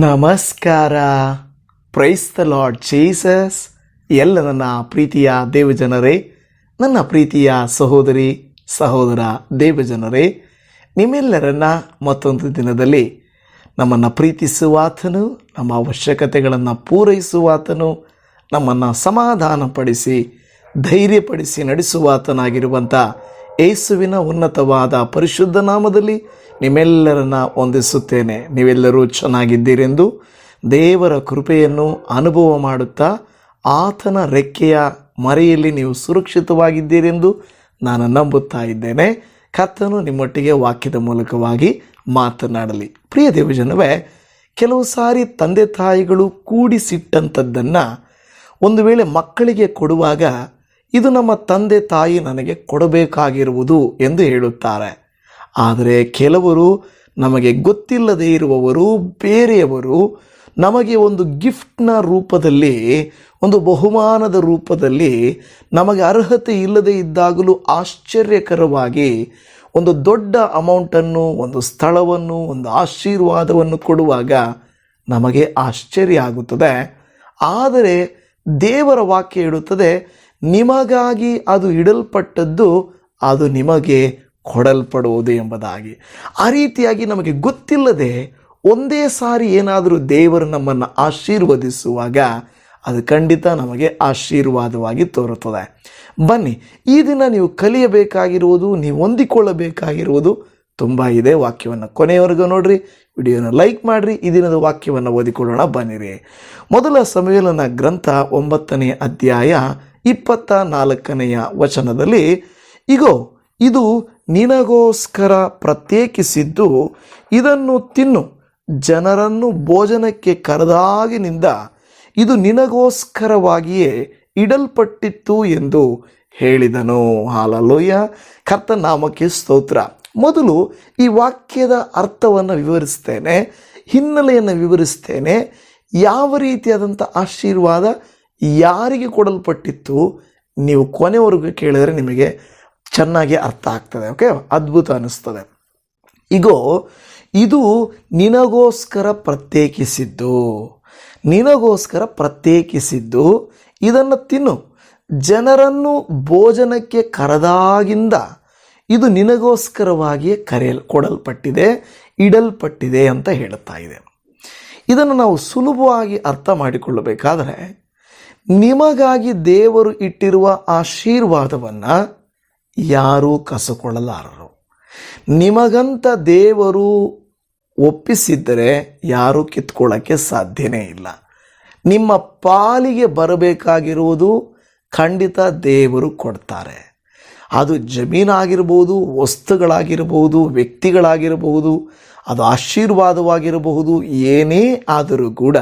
ನಮಸ್ಕಾರ. Praise the lord Jesus ಎಲ್ಲ ನನ್ನ ಪ್ರೀತಿಯ ದೇವಜನರೇ, ನನ್ನ ಪ್ರೀತಿಯ ಸಹೋದರಿ, ಸಹೋದರ ದೇವಜನರೇ, ನಿಮ್ಮೆಲ್ಲರನ್ನ ಮತ್ತೊಂದು ದಿನದಲ್ಲಿ ನಮ್ಮನ್ನು ಪ್ರೀತಿಸುವಾತನು, ನಮ್ಮ ಅವಶ್ಯಕತೆಗಳನ್ನು ಪೂರೈಸುವಾತನು, ನಮ್ಮನ್ನು ಸಮಾಧಾನಪಡಿಸಿ, ಧೈರ್ಯಪಡಿಸಿ ನಡೆಸುವಾತನಾಗಿರುವಂಥ ಏಸುವಿನ ಉನ್ನತವಾದ ಪರಿಶುದ್ಧ ನಾಮದಲ್ಲಿ ನಿಮ್ಮೆಲ್ಲರನ್ನ ವಂದಿಸುತ್ತೇನೆ. ನೀವೆಲ್ಲರೂ ಚೆನ್ನಾಗಿದ್ದೀರೆಂದು ದೇವರ ಕೃಪೆಯನ್ನು ಅನುಭವ ಮಾಡುತ್ತಾ ಆತನ ರೆಕ್ಕೆಯ ಮರೆಯಲ್ಲಿ ನೀವು ಸುರಕ್ಷಿತವಾಗಿದ್ದೀರೆಂದು ನಾನು ನಂಬುತ್ತಾ ಇದ್ದೇನೆ. ಕತ್ತನು ನಿಮ್ಮೊಟ್ಟಿಗೆ ವಾಕ್ಯದ ಮೂಲಕವಾಗಿ ಮಾತನಾಡಲಿ. ಪ್ರಿಯ ದೇವಜನವೇ, ಕೆಲವು ಸಾರಿ ತಂದೆ ತಾಯಿಗಳು ಕೂಡಿಸಿಟ್ಟಂಥದ್ದನ್ನು ಒಂದು ವೇಳೆ ಮಕ್ಕಳಿಗೆ ಕೊಡುವಾಗ ಇದು ನಮ್ಮ ತಂದೆ ತಾಯಿ ನನಗೆ ಕೊಡಬೇಕಾಗಿರುವುದು ಎಂದು ಹೇಳುತ್ತಾರೆ. ಆದರೆ ಕೆಲವರು ನಮಗೆ ಗೊತ್ತಿಲ್ಲದೆ ಇರುವವರು, ಬೇರೆಯವರು ನಮಗೆ ಒಂದು ಗಿಫ್ಟ್ನ ರೂಪದಲ್ಲಿ, ಒಂದು ಬಹುಮಾನದ ರೂಪದಲ್ಲಿ ನಮಗೆ ಅರ್ಹತೆ ಇಲ್ಲದೆ ಇದ್ದಾಗಲೂ ಆಶ್ಚರ್ಯಕರವಾಗಿ ಒಂದು ದೊಡ್ಡ ಅಮೌಂಟನ್ನು, ಒಂದು ಸ್ಥಳವನ್ನು, ಒಂದು ಆಶೀರ್ವಾದವನ್ನು ಕೊಡುವಾಗ ನಮಗೆ ಆಶ್ಚರ್ಯ ಆಗುತ್ತದೆ. ಆದರೆ ದೇವರ ವಾಕ್ಯ ಇಡುತ್ತದೆ ನಿಮಗಾಗಿ ಅದು ಇಡಲ್ಪಟ್ಟದ್ದು, ಅದು ನಿಮಗೆ ಕೊಡಲ್ಪಡುವುದು ಎಂಬುದಾಗಿ. ಆ ರೀತಿಯಾಗಿ ನಮಗೆ ಗೊತ್ತಿಲ್ಲದೆ ಒಂದೇ ಸಾರಿ ಏನಾದರೂ ದೇವರು ನಮ್ಮನ್ನು ಆಶೀರ್ವದಿಸುವಾಗ ಅದು ಖಂಡಿತ ನಮಗೆ ಆಶೀರ್ವಾದವಾಗಿ ತೋರುತ್ತದೆ. ಬನ್ನಿ, ಈ ದಿನ ನೀವು ಕಲಿಯಬೇಕಾಗಿರುವುದು, ನೀವು ಹೊಂದಿಕೊಳ್ಳಬೇಕಾಗಿರುವುದು ತುಂಬ ಇದೆ ವಾಕ್ಯವನ್ನು ಕೊನೆಯವರೆಗೂ ನೋಡ್ರಿ, ವಿಡಿಯೋನ ಲೈಕ್ ಮಾಡಿರಿ, ಈ ದಿನದ ವಾಕ್ಯವನ್ನು ಓದಿಕೊಳ್ಳೋಣ ಬನ್ನಿರಿ. ಮೊದಲ ಸಮ್ಮೇಳನ ಗ್ರಂಥ ಒಂಬತ್ತನೇ ಅಧ್ಯಾಯ ಇಪ್ಪತ್ತ ನಾಲ್ಕನೆಯ ವಚನದಲ್ಲಿ, ಇಗೋ ಇದು ನಿನಗೋಸ್ಕರ ಪ್ರತ್ಯೇಕಿಸಿದ್ದು, ಇದನ್ನು ತಿನ್ನು. ಜನರನ್ನು ಭೋಜನಕ್ಕೆ ಕರೆದಾಗಿನಿಂದ ಇದು ನಿನಗೋಸ್ಕರವಾಗಿಯೇ ಇಡಲ್ಪಟ್ಟಿತ್ತು ಎಂದು ಹೇಳಿದನು. ಹಾಲಲೋಯ. ಕರ್ತನಾಮಕ್ಕೆ ಸ್ತೋತ್ರ. ಮೊದಲು ಈ ವಾಕ್ಯದ ಅರ್ಥವನ್ನು ವಿವರಿಸ್ತೇನೆ, ಹಿನ್ನೆಲೆಯನ್ನು ವಿವರಿಸ್ತೇನೆ. ಯಾವ ರೀತಿಯಾದಂಥ ಆಶೀರ್ವಾದ ಯಾರಿಗೆ ಕೊಡಲ್ಪಟ್ಟಿತ್ತು, ನೀವು ಕೊನೆವರೆಗೂ ಕೇಳಿದರೆ ನಿಮಗೆ ಚೆನ್ನಾಗಿ ಅರ್ಥ ಆಗ್ತದೆ ಓಕೆ ಅದ್ಭುತ ಅನ್ನಿಸ್ತದೆ. ಇಗೋ, ಇದು ನಿನಗೋಸ್ಕರ ಪ್ರತ್ಯೇಕಿಸಿದ್ದು. ನಿನಗೋಸ್ಕರ ಪ್ರತ್ಯೇಕಿಸಿದ್ದು, ಇದನ್ನು ತಿನ್ನು. ಜನರನ್ನು ಭೋಜನಕ್ಕೆ ಕರೆದಾಗಿಂದ ಇದು ನಿನಗೋಸ್ಕರವಾಗಿಯೇ ಕರೆಯಲ್, ಕೊಡಲ್ಪಟ್ಟಿದೆ, ಇಡಲ್ಪಟ್ಟಿದೆ ಅಂತ ಹೇಳುತ್ತಾ ಇದೆ. ಇದನ್ನು ನಾವು ಸುಲಭವಾಗಿ ಅರ್ಥ ಮಾಡಿಕೊಳ್ಳಬೇಕಾದರೆ, ನಿಮಗಾಗಿ ದೇವರು ಇಟ್ಟಿರುವ ಆಶೀರ್ವಾದವನ್ನು ಯಾರೂ ಕಸಕೊಳ್ಳಲಾರರು. ನಿಮಗಂತ ದೇವರು ಒಪ್ಪಿಸಿದ್ದರೆ ಯಾರೂ ಕಿತ್ಕೊಳ್ಳೋಕ್ಕೆ ಸಾಧ್ಯನೇ ಇಲ್ಲ. ನಿಮ್ಮ ಪಾಲಿಗೆ ಬರಬೇಕಾಗಿರುವುದು ಖಂಡಿತ ದೇವರು ಕೊಡ್ತಾರೆ. ಅದು ಜಮೀನಾಗಿರ್ಬೋದು, ವಸ್ತುಗಳಾಗಿರ್ಬೋದು ವ್ಯಕ್ತಿಗಳಾಗಿರಬಹುದು ಅದು ಆಶೀರ್ವಾದವಾಗಿರಬಹುದು, ಏನೇ ಆದರೂ ಕೂಡ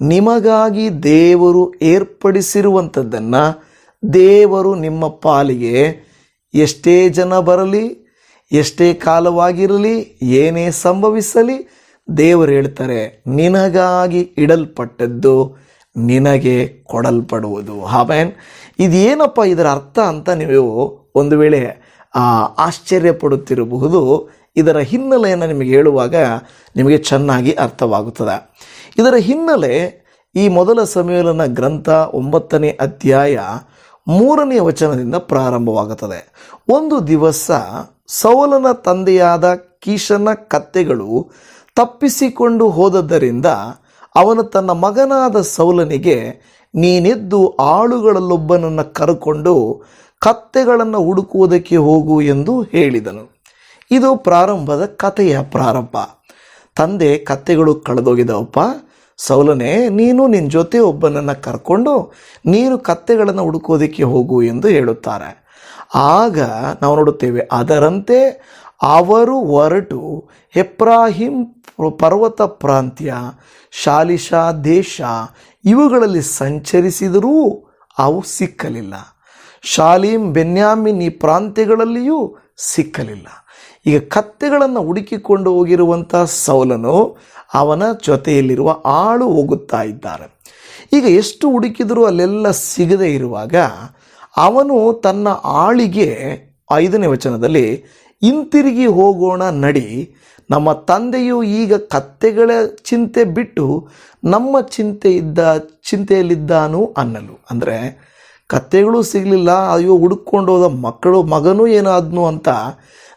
ನಿಮಗಾಗಿ ದೇವರು ಏರ್ಪಡಿಸಿರುವಂಥದ್ದನ್ನು ದೇವರು ನಿಮ್ಮ ಪಾಲಿಗೆ ಎಷ್ಟೇ ಜನ ಬರಲಿ, ಎಷ್ಟೇ ಕಾಲವಾಗಿರಲಿ, ಏನೇ ಸಂಭವಿಸಲಿ, ದೇವರು ಹೇಳ್ತಾರೆ, ನಿನಗಾಗಿ ಇಡಲ್ಪಟ್ಟದ್ದು ನಿನಗೆ ಕೊಡಲ್ಪಡುವುದು. ಹಾವೇನ್ ಇದೇನಪ್ಪ ಇದರ ಅರ್ಥ ಅಂತ ನೀವು ಒಂದು ವೇಳೆ ಆಶ್ಚರ್ಯ ಪಡುತ್ತಿರಬಹುದು ಇದರ ಹಿನ್ನೆಲೆಯನ್ನು ನಿಮಗೆ ಹೇಳುವಾಗ ನಿಮಗೆ ಚೆನ್ನಾಗಿ ಅರ್ಥವಾಗುತ್ತದೆ. ಇದರ ಹಿನ್ನೆಲೆ ಈ ಮೊದಲ ಸಮ್ಮೇಳನ ಗ್ರಂಥ ಒಂಬತ್ತನೇ ಅಧ್ಯಾಯ ಮೂರನೆಯ ವಚನದಿಂದ ಪ್ರಾರಂಭವಾಗುತ್ತದೆ. ಒಂದು ದಿವಸ ಸೌಲನ ತಂದೆಯಾದ ಕೀಶನ ಕತ್ತೆಗಳು ತಪ್ಪಿಸಿಕೊಂಡು ಹೋದದ್ದರಿಂದ ಅವನು ತನ್ನ ಮಗನಾದ ಸೌಲನಿಗೆ, ನೀನೆದ್ದು ಆಳುಗಳಲ್ಲೊಬ್ಬನನ್ನು ಕರೆಕೊಂಡು ಕತ್ತೆಗಳನ್ನು ಹುಡುಕುವುದಕ್ಕೆ ಹೋಗು ಎಂದು ಹೇಳಿದನು. ಇದು ಪ್ರಾರಂಭದ ಕಥೆಯ ಪ್ರಾರಂಭ. ತಂದೆ ಕತ್ತೆಗಳು ಕಳೆದೋಗಿದವಪ್ಪ ಸೌಲನೆ, ನೀನು ನಿನ್ನ ಜೊತೆ ಒಬ್ಬನನ್ನು ಕರ್ಕೊಂಡು ನೀನು ಕತ್ತೆಗಳನ್ನು ಹುಡುಕೋದಕ್ಕೆ ಹೋಗು ಎಂದು ಹೇಳುತ್ತಾರೆ. ಆಗ ನಾವು ನೋಡುತ್ತೇವೆ, ಅದರಂತೆ ಅವರು ಹೊರಟು ಹೆಪ್ರಾಹಿಂ ಪರ್ವತ ಪ್ರಾಂತ್ಯ ಶಾಲಿಶಾ ದೇಶ ಇವುಗಳಲ್ಲಿ ಸಂಚರಿಸಿದರೂ ಅವು ಸಿಕ್ಕಲಿಲ್ಲ. ಶಾಲೀಮ್, ಬೆನ್ಯಾಮಿನ್ ಈ ಪ್ರಾಂತ್ಯಗಳಲ್ಲಿಯೂ ಸಿಕ್ಕಲಿಲ್ಲ. ಈಗ ಕತ್ತೆಗಳನ್ನು ಹುಡುಕಿಕೊಂಡು ಹೋಗಿರುವಂಥ ಸೌಲನು ಅವನ ಜೊತೆಯಲ್ಲಿರುವ ಆಳು ಹೋಗುತ್ತಾ ಇದ್ದಾರೆ. ಈಗ ಎಷ್ಟು ಹುಡುಕಿದರೂ ಅಲ್ಲೆಲ್ಲ ಸಿಗದೇ ಇರುವಾಗ ಅವನು ತನ್ನ ಆಳಿಗೆ ಐದನೇ ವಚನದಲ್ಲಿ, ಹಿಂತಿರುಗಿ ಹೋಗೋಣ ನಡಿ, ನಮ್ಮ ತಂದೆಯು ಈಗ ಕತ್ತೆಗಳ ಚಿಂತೆ ಬಿಟ್ಟು ನಮ್ಮ ಚಿಂತೆ ಇದ್ದ, ಚಿಂತೆಯಲ್ಲಿದ್ದಾನು ಅನ್ನಲು. ಅಂದರೆ ಕತ್ತೆಗಳು ಸಿಗಲಿಲ್ಲ, ಅಯ್ಯೋ ಹುಡುಕೊಂಡು ಹೋದ ಮಕ್ಕಳು ಮಗನೂ ಏನಾದ್ನು ಅಂತ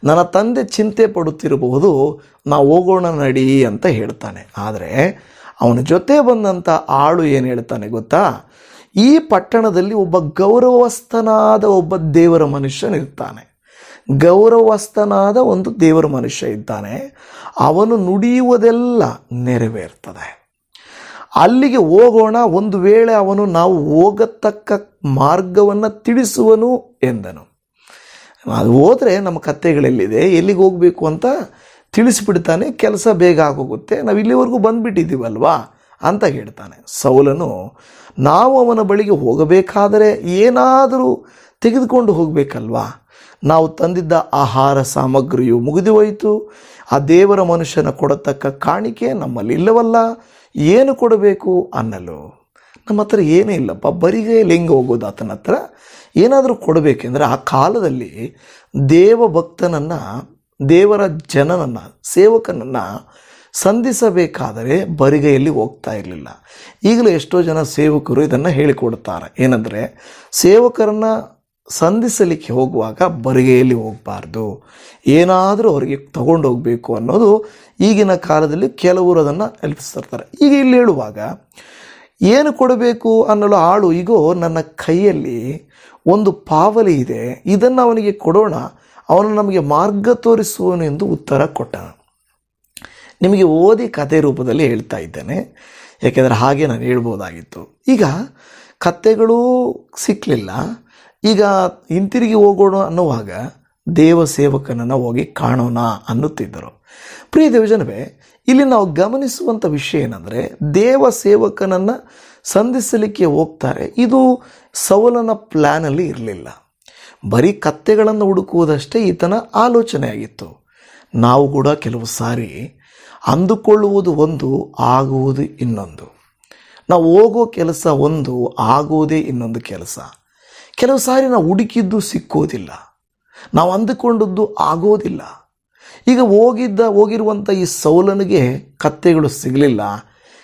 ನನ್ನ ತಂದೆ ಚಿಂತೆ ಪಡುತ್ತಿರಬಹುದು ನಾವು ಹೋಗೋಣ ನಡಿ ಅಂತ ಹೇಳ್ತಾನೆ. ಆದರೆ ಅವನ ಜೊತೆ ಬಂದಂಥ ಆಳು ಏನು ಹೇಳ್ತಾನೆ ಗೊತ್ತಾ? ಈ ಪಟ್ಟಣದಲ್ಲಿ ಒಬ್ಬ ಗೌರವಸ್ಥನಾದ ಒಬ್ಬ ದೇವರ ಮನುಷ್ಯನಿರ್ತಾನೆ ಗೌರವಸ್ಥನಾದ ಒಂದು ದೇವರ ಮನುಷ್ಯ ಇದ್ದಾನೆ. ಅವನು ನುಡಿಯುವುದೆಲ್ಲ ನೆರವೇರ್ತದೆ. ಅಲ್ಲಿಗೆ ಹೋಗೋಣ, ಒಂದು ವೇಳೆ ಅವನು ನಾವು ಹೋಗತಕ್ಕ ಮಾರ್ಗವನ್ನು ತಿಳಿಸುವನು ಎಂದನು. ಅದು ಹೋದರೆ ನಮ್ಮ ಕತ್ತೆಗಳೆಲ್ಲಿದೆ ಎಲ್ಲಿಗೆ ಹೋಗಬೇಕು ಅಂತ ತಿಳಿಸಿಬಿಡ್ತಾನೆ, ಕೆಲಸ ಬೇಗ ಆಗೋಗುತ್ತೆ. ನಾವು ಇಲ್ಲಿವರೆಗೂ ಬಂದುಬಿಟ್ಟಿದ್ದೀವಲ್ವಾ? ಅಂತ ಹೇಳ್ತಾನೆ. ಸೌಲನು, ನಾವು ಅವನ ಬಳಿಗೆ ಹೋಗಬೇಕಾದರೆ ಏನಾದರೂ ತೆಗೆದುಕೊಂಡು ಹೋಗಬೇಕಲ್ವಾ? ನಾವು ತಂದಿದ್ದ ಆಹಾರ ಸಾಮಗ್ರಿಯು ಮುಗಿದು ಹೋಯಿತು ಆ ದೇವರ ಮನುಷ್ಯನ ಕೊಡತಕ್ಕ ಕಾಣಿಕೆ ನಮ್ಮಲ್ಲಿ ಇಲ್ಲವಲ್ಲ ಏನು ಕೊಡಬೇಕು ಅನ್ನಲು. ನಮ್ಮ ಹತ್ರ ಏನೇ ಇಲ್ಲಪ್ಪ ಬರಿಗೈಯಲ್ಲಿ ಹೆಂಗೆ ಹೋಗೋದು ಆತನ ಹತ್ರ. ಏನಾದರೂ ಕೊಡಬೇಕೆಂದರೆ ಆ ಕಾಲದಲ್ಲಿ ದೇವಭಕ್ತನನ್ನು, ದೇವರ ಜನನನ್ನು, ಸೇವಕನನ್ನು ಸಂಧಿಸಬೇಕಾದರೆ ಬರಿಗೈಯಲ್ಲಿ ಹೋಗ್ತಾ ಇರಲಿಲ್ಲ. ಈಗಲೂ ಎಷ್ಟೋ ಜನ ಸೇವಕರು ಇದನ್ನು ಹೇಳಿಕೊಡ್ತಾರೆ. ಏನಂದರೆ ಸೇವಕರನ್ನು ಸಂಧಿಸಲಿಕ್ಕೆ ಹೋಗುವಾಗ ಬರಿಗೆಯಲ್ಲಿ ಹೋಗಬಾರ್ದು. ಏನಾದರೂ ಅವರಿಗೆ ತಗೊಂಡು ಹೋಗಬೇಕು ಅನ್ನೋದು ಈಗಿನ ಕಾಲದಲ್ಲಿ ಕೆಲವರು ಅದನ್ನು ಎಲ್ಪಿಸ್ತಿರ್ತಾರೆ ಈಗ ಇಲ್ಲಿ ಹೇಳುವಾಗ ಏನು ಕೊಡಬೇಕು ಅನ್ನಲು ಆಳು? ಈಗೋ ನನ್ನ ಕೈಯಲ್ಲಿ ಒಂದು ಪಾವಲಿ ಇದೆ. ಇದನ್ನು ಅವನಿಗೆ ಕೊಡೋಣ. ಅವನು ನಮಗೆ ಮಾರ್ಗ ತೋರಿಸುವನು ಎಂದು ಉತ್ತರ ಕೊಟ್ಟ. ನಿಮಗೆ ಓದಿ ಕತೆ ರೂಪದಲ್ಲಿ ಹೇಳ್ತಾ ಇದ್ದೇನೆ. ಯಾಕೆಂದರೆ ಹಾಗೆ ನಾನು ಹೇಳ್ಬೋದಾಗಿತ್ತು. ಈಗ ಕತೆಗಳೂ ಸಿಕ್ಕಲಿಲ್ಲ ಈಗ ಹಿಂತಿರುಗಿ ಹೋಗೋಣ ಅನ್ನುವಾಗ ದೇವ ಸೇವಕನನ್ನು ಹೋಗಿ ಕಾಣೋಣ ಅನ್ನುತ್ತಿದ್ದರು. ಪ್ರಿಯ ದೇವಜನವೇ ಇಲ್ಲಿ ನಾವು ಗಮನಿಸುವಂಥ ವಿಷಯ ಏನಂದರೆ ದೇವ ಸೇವಕನನ್ನು ಸಂಧಿಸಲಿಕ್ಕೆ ಹೋಗ್ತಾರೆ. ಇದು ಸವಲನ ಪ್ಲ್ಯಾನಲ್ಲಿ ಇರಲಿಲ್ಲ. ಬರೀ ಕತ್ತೆಗಳನ್ನು ಹುಡುಕುವುದಷ್ಟೇ ಈತನ ಆಲೋಚನೆ ಆಗಿತ್ತು ನಾವು ಕೂಡ ಕೆಲವು ಸಾರಿ ಅಂದುಕೊಳ್ಳುವುದು ಒಂದು, ಆಗುವುದು ಇನ್ನೊಂದು. ನಾವು ಹೋಗೋ ಕೆಲಸ ಒಂದು, ಆಗುವುದೇ ಇನ್ನೊಂದು ಕೆಲಸ. ಕೆಲವು ಸಾರಿ ನಾವು ಹುಡುಕಿದ್ದು ಸಿಕ್ಕೋದಿಲ್ಲ. ನಾವು ಅಂದುಕೊಂಡದ್ದು ಆಗೋದಿಲ್ಲ. ಈಗ ಹೋಗಿದ್ದ ಹೋಗಿರುವಂಥ ಈ ಸೌಲನಿಗೆ ಕತ್ತೆಗಳು ಸಿಗಲಿಲ್ಲ.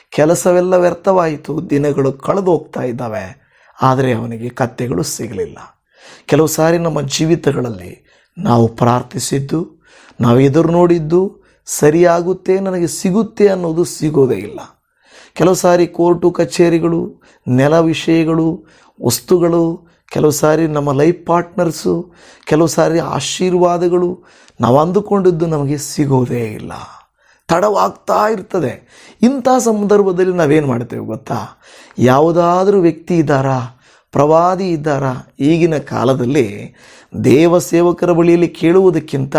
ಕೆಲಸವೆಲ್ಲ ವ್ಯರ್ಥವಾಯಿತು. ದಿನಗಳು ಕಳೆದು ಹೋಗ್ತಾ ಇದ್ದಾವೆ. ಆದರೆ ಅವನಿಗೆ ಕತ್ತೆಗಳು ಸಿಗಲಿಲ್ಲ. ಕೆಲವು ಸಾರಿ ನಮ್ಮ ಜೀವಿತಗಳಲ್ಲಿ ನಾವು ಪ್ರಾರ್ಥಿಸಿದ್ದು, ನಾವು ಎದುರು ನೋಡಿದ್ದು ಸರಿಯಾಗುತ್ತೆ, ನನಗೆ ಸಿಗುತ್ತೆ ಅನ್ನೋದು ಸಿಗೋದೇ ಇಲ್ಲ. ಕೆಲವು ಸಾರಿ ಕೋರ್ಟು, ಕಚೇರಿಗಳು, ನೆಲ ವಿಷಯಗಳು, ವಸ್ತುಗಳು ಕೆಲವು ಸಾರಿ ನಮ್ಮ ಲೈಫ್ ಪಾರ್ಟ್ನರ್ಸು ಕೆಲವು ಸಾರಿ ಆಶೀರ್ವಾದಗಳು ನಾವು ಅಂದುಕೊಂಡಿದ್ದು ನಮಗೆ ಸಿಗೋದೇ ಇಲ್ಲ. ತಡವಾಗ್ತಾ ಇರ್ತದೆ. ಇಂಥ ಸಂದರ್ಭದಲ್ಲಿ ನಾವೇನು ಮಾಡ್ತೇವೆ ಗೊತ್ತಾ? ಯಾವುದಾದ್ರೂ ವ್ಯಕ್ತಿ ಇದ್ದಾರಾ, ಪ್ರವಾದಿ ಇದ್ದಾರಾ, ಈಗಿನ ಕಾಲದಲ್ಲಿ ದೇವ ಸೇವಕರ ಬಳಿಯಲ್ಲಿ ಕೇಳುವುದಕ್ಕಿಂತ